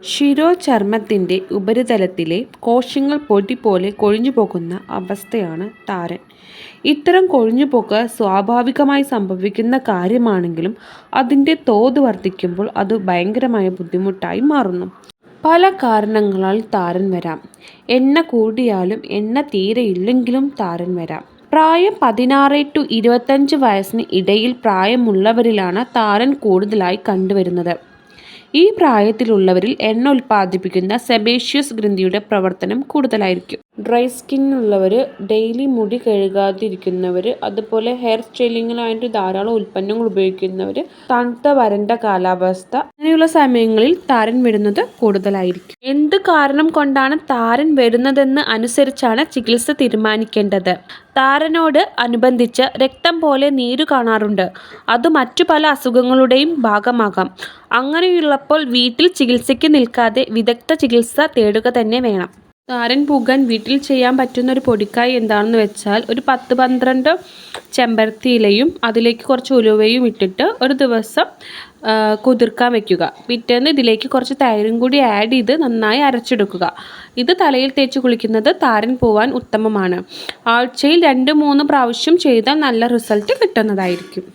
ശിരോചർമ്മത്തിന്റെ ഉപരിതലത്തിലെ കോശങ്ങൾ പൊടി പോലെ കൊഴിഞ്ഞുപോകുന്ന അവസ്ഥയാണ് താരൻ. ഇത്തരം കൊഴിഞ്ഞുപോക്ക് സ്വാഭാവികമായി സംഭവിക്കുന്ന കാര്യമാണെങ്കിലും അതിന്റെ തോത് വർദ്ധിക്കുമ്പോൾ അത് ഭയങ്കരമായ ബുദ്ധിമുട്ടായി മാറുന്നു. പല കാരണങ്ങളാൽ താരൻ വരാം. എണ്ണ കൂടിയാലും എണ്ണ തീരെ ഇല്ലെങ്കിലും താരൻ വരാം. പ്രായം പതിനാറ് ടു ഇരുപത്തഞ്ച് വയസ്സിന് ഇടയിൽ പ്രായമുള്ളവരിലാണ് താരൻ കൂടുതലായി കണ്ടുവരുന്നത്. ഈ പ്രായത്തിലുള്ളവരിൽ എണ്ണ ഉൽപ്പാദിപ്പിക്കുന്ന സെബേഷ്യസ് ഗ്രന്ഥിയുടെ പ്രവർത്തനം കൂടുതലായിരിക്കും. ഡ്രൈ സ്കിൻ ഉള്ളവർ ഡെയിലി മുടി കഴുകാതിരിക്കുന്നവർ അതുപോലെ ഹെയർ സ്റ്റൈലിങ്ങിനായിട്ട് ധാരാളം ഉൽപ്പന്നങ്ങൾ ഉപയോഗിക്കുന്നവർ തണുത്ത വരണ്ട കാലാവസ്ഥ അങ്ങനെയുള്ള സമയങ്ങളിൽ താരൻ വരുന്നത് കൂടുതലായിരിക്കും. എന്ത് കാരണം കൊണ്ടാണ് താരൻ വരുന്നതെന്ന് അനുസരിച്ചാണ് ചികിത്സ തീരുമാനിക്കേണ്ടത്. താരനോട് അനുബന്ധിച്ച് രക്തം പോലെ നീര് കാണാറുണ്ട്. അത് മറ്റു പല അസുഖങ്ങളുടെയും ഭാഗമാകാം. അങ്ങനെയുള്ളപ്പോൾ വീട്ടിൽ ചികിത്സയ്ക്ക് നിൽക്കാതെ വിദഗ്ധ ചികിത്സ തേടുക തന്നെ വേണം. താരൻ പൂക്കാൻ വീട്ടിൽ ചെയ്യാൻ പറ്റുന്ന ഒരു പൊടിക്കായ് എന്താണെന്ന് വെച്ചാൽ ഒരു പത്ത് പന്ത്രണ്ട് ചെമ്പരത്തി ഇലയും അതിലേക്ക് കുറച്ച് ഉലുവയും ഇട്ടിട്ട് ഒരു ദിവസം കുതിർക്കാൻ വെക്കുക. പിറ്റേന്ന് ഇതിലേക്ക് കുറച്ച് തൈരും കൂടി ആഡ് ചെയ്ത് നന്നായി അരച്ചെടുക്കുക. ഇത് തലയിൽ തേച്ച് കുളിക്കുന്നത് താരൻ പോവാൻ ഉത്തമമാണ്. ആഴ്ചയിൽ രണ്ട് മൂന്ന് പ്രാവശ്യം ചെയ്താൽ നല്ല റിസൾട്ട് കിട്ടുന്നതായിരിക്കും.